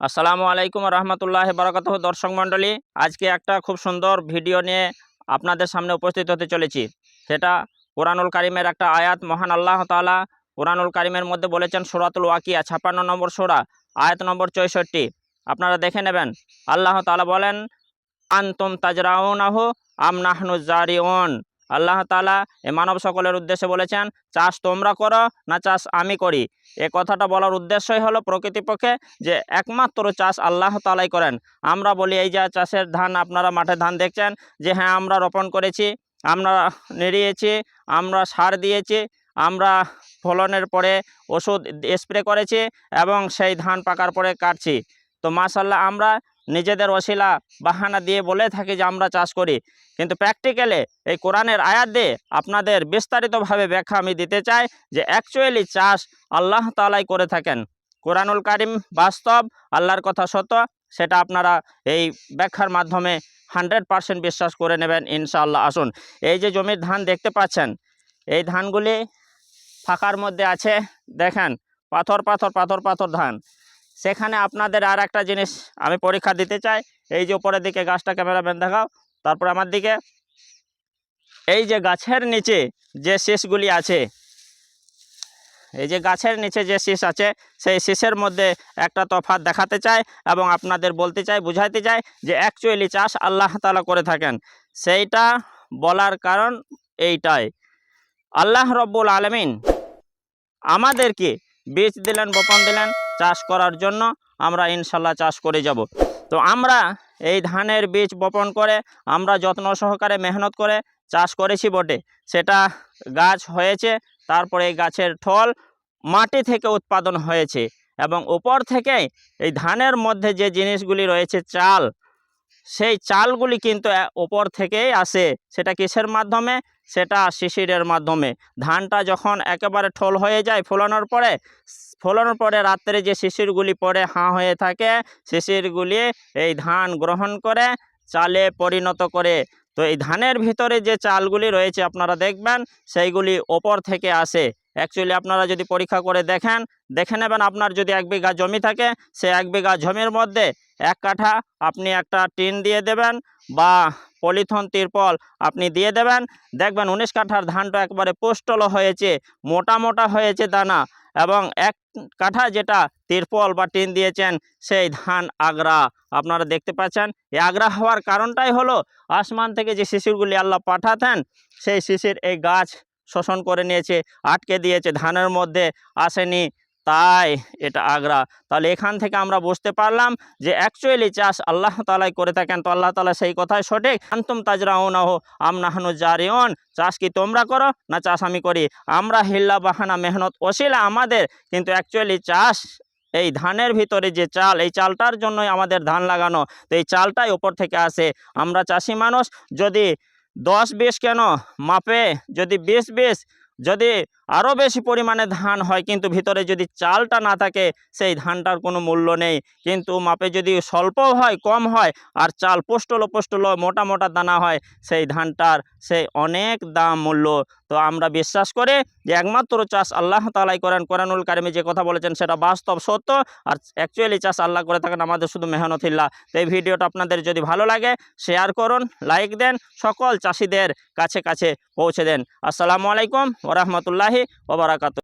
আসসালামু আলাইকুম রহমতুল্লাহ বারকাত দর্শক মণ্ডলী, আজকে একটা খুব সুন্দর ভিডিও নিয়ে আপনাদের সামনে উপস্থিত হতে চলেছি। সেটা কোরআনুল কারিমের একটা আয়াত। মহান আল্লাহ তাআলা কোরআনুল কারিমের মধ্যে বলেছেন সুরাতুল ওয়াকিয়া, ছাপ্পান্ন নম্বর সোরা, আয়াত নম্বর চৌষট্টি। আপনারা দেখে নেবেন, আল্লাহ তাআলা বলেন, আনতুম তাজরাউনাহ আম নাহনু জারিউন। আল্লাহ তাআলা এ মানব সকলের উদ্দেশ্যে বলেছেন, চাষ তোমরা করো, না চাষ আমি করি। এ কথাটা বলার উদ্দেশ্যই হলো প্রকৃতিপক্ষে যে একমাত্র চাষ আল্লাহ তালাই করেন। আমরা বলি, এই যে চাষের ধান, আপনারা মাঠে ধান দেখছেন যে হ্যাঁ আমরা রোপণ করেছি, আমরা নিড়িয়েছি, আমরা সার দিয়েছি, আমরা ফলনের পরে ওষুধ স্প্রে করেছি এবং সেই ধান পাকার পরে কাটছি। তো মাশাল্লাহ আমরা নিজেদের অশিলা বাহানা দিয়ে বলে থাকি যে আমরা চাষ করি। কিন্তু প্র্যাকটিক্যালে এই কোরআনের আয়াত দিয়ে আপনাদের বিস্তারিতভাবে ব্যাখ্যা আমি দিতে চাই যে অ্যাকচুয়ালি চাষ আল্লাহ তালাই করে থাকেন। কোরআনুল কারিম বাস্তব, আল্লাহর কথা সত্য, সেটা আপনারা এই ব্যাখ্যার মাধ্যমে হান্ড্রেড পারসেন্ট বিশ্বাস করে নেবেন, ইনশাআল্লাহ। আসুন, এই যে জমির ধান দেখতে পাচ্ছেন, এই ধানগুলি ফাঁকার মধ্যে আছে, দেখেন, পাথর পাথর পাথর পাথর ধান। সেখানে আপনাদের আর একটা জিনিস আমি পরীক্ষা দিতে চাই। এই যে উপরের দিকে গাছটা ক্যামেরাম্যান দেখাও। তারপর আমার দিকে এই যে গাছের নিচে যে শীষগুলি আছে, এই যে গাছের নিচে যে শীষ আছে, সেই শীষের মধ্যে একটা তফাৎ দেখাতে চাই এবং আপনাদের বলতে চাই, বুঝাইতে চাই যে অ্যাকচুয়ালি চাষ আল্লাহ তালা করে থাকেন। সেইটা বলার কারণ এইটাই। আল্লাহ রব্বুল আলমিন আমাদেরকে বীজ দিলেন, বপন দিলেন চাষ করার জন্য আমরা ইনশাল্লাহ চাষ করে যাব। তো আমরা এই ধানের বীজ বপন করে আমরা যত্ন সহকারে মেহনত করে চাষ করেছি বটে। সেটা গাছ হয়েছে, তারপরে এই গাছের ঠল মাটি থেকে উৎপাদন হয়েছে এবং উপর থেকে এই ধানের মধ্যে যে জিনিসগুলি রয়েছে, চাল সেই চালগুলি কিন্তু ওপর থেকেই আসে। সেটা কিসের মাধ্যমে? সেটা শিশিরের মাধ্যমে। ধানটা যখন একেবারে ঠোল হয়ে যায় ফোলানোর পরে ফোলানোর পরে রাত্রে যে শিশিরগুলি পরে হাঁ হয়ে থাকে, শিশিরগুলি এই ধান গ্রহণ করে চালে পরিণত করে। তো এই ধানের ভিতরে যে চালগুলি রয়েছে আপনারা দেখবেন, সেইগুলি ওপর থেকে আসে। অ্যাকচুয়ালি আপনারা যদি পরীক্ষা করে দেখেন, দেখে নেবেন আপনার যদি এক বিঘা জমি থাকে, সে এক বিঘা জমির মধ্যে এক কাঠা আপনি একটা টিন দিয়ে দেবেন বা পলিথন, তিরপল আপনি দিয়ে দেবেন। দেখবেন উনিশ কাঠার ধানটা একবারে পোস্টল হয়েছে, মোটা মোটা হয়েছে দানা এবং এক কাঠা যেটা তিরপল বা টিন দিয়েছেন, সেই ধান আগ্রা। আপনারা দেখতে পাচ্ছেন এই আগ্রা হওয়ার কারণটাই হলো, আসমান থেকে যে শিশিরগুলি আল্লাহ পাঠাতেন, সেই শিশির এই গাছ শোষণ করে নিয়েছে, আটকে দিয়েছে, ধানের মধ্যে আসেনি, তাই এটা আগ্রা। তাহলে এখান থেকে আমরা বুঝতে পারলাম যে অ্যাকচুয়ালি চাষ আল্লাহ তালাই করে থাকেন, তো আল্লাহ তালা সেই কথাই সঠিক। আন্তুম তাজরাও না হো আম নাহানু জারিয়ন চাষ কি তোমরা করো? না চাষ আমি করি। আমরা হিল্লা বাহানা মেহনত ওসিলা আমাদের, কিন্তু অ্যাকচুয়ালি চাষ এই ধানের ভিতরে যে চাল, এই চালটার জন্যই আমাদের ধান লাগানো, তো এই চালটাই ওপর থেকে আসে। আমরা চাষি মানুষ, যদি দশ বিশ কেন? মাপে যদি বিশ বিশ, যদি আরও বেশি পরিমাণে ধান হয়, কিন্তু ভিতরে যদি চালটা না থাকে, সেই ধানটার কোনো মূল্য নেই। কিন্তু মাপে যদি স্বল্প হয়, কম হয়, আর চাল পোস্টল পোস্টল মোটা মোটা দানা হয়, সেই ধানটার সেই অনেক দাম মূল্য। তো আমরা বিশ্বাস করে যে একমাত্র চাষ আল্লাহ তালাই করেন। কোরআনুল কারিমে যে কথা বলেছেন সেটা বাস্তব সত্য। আর অ্যাকচুয়ালি চাষ আল্লাহ করে থাকেন, আমাদের শুধু মেহনতিল্লা তো এই ভিডিওটা আপনাদের যদি ভালো লাগে শেয়ার করুন লাইক দেন, সকল চাষিদের কাছে কাছে পৌঁছে দেন। আসসালামু আলাইকুম ওরহমতুল্লাহি ওবরাকাত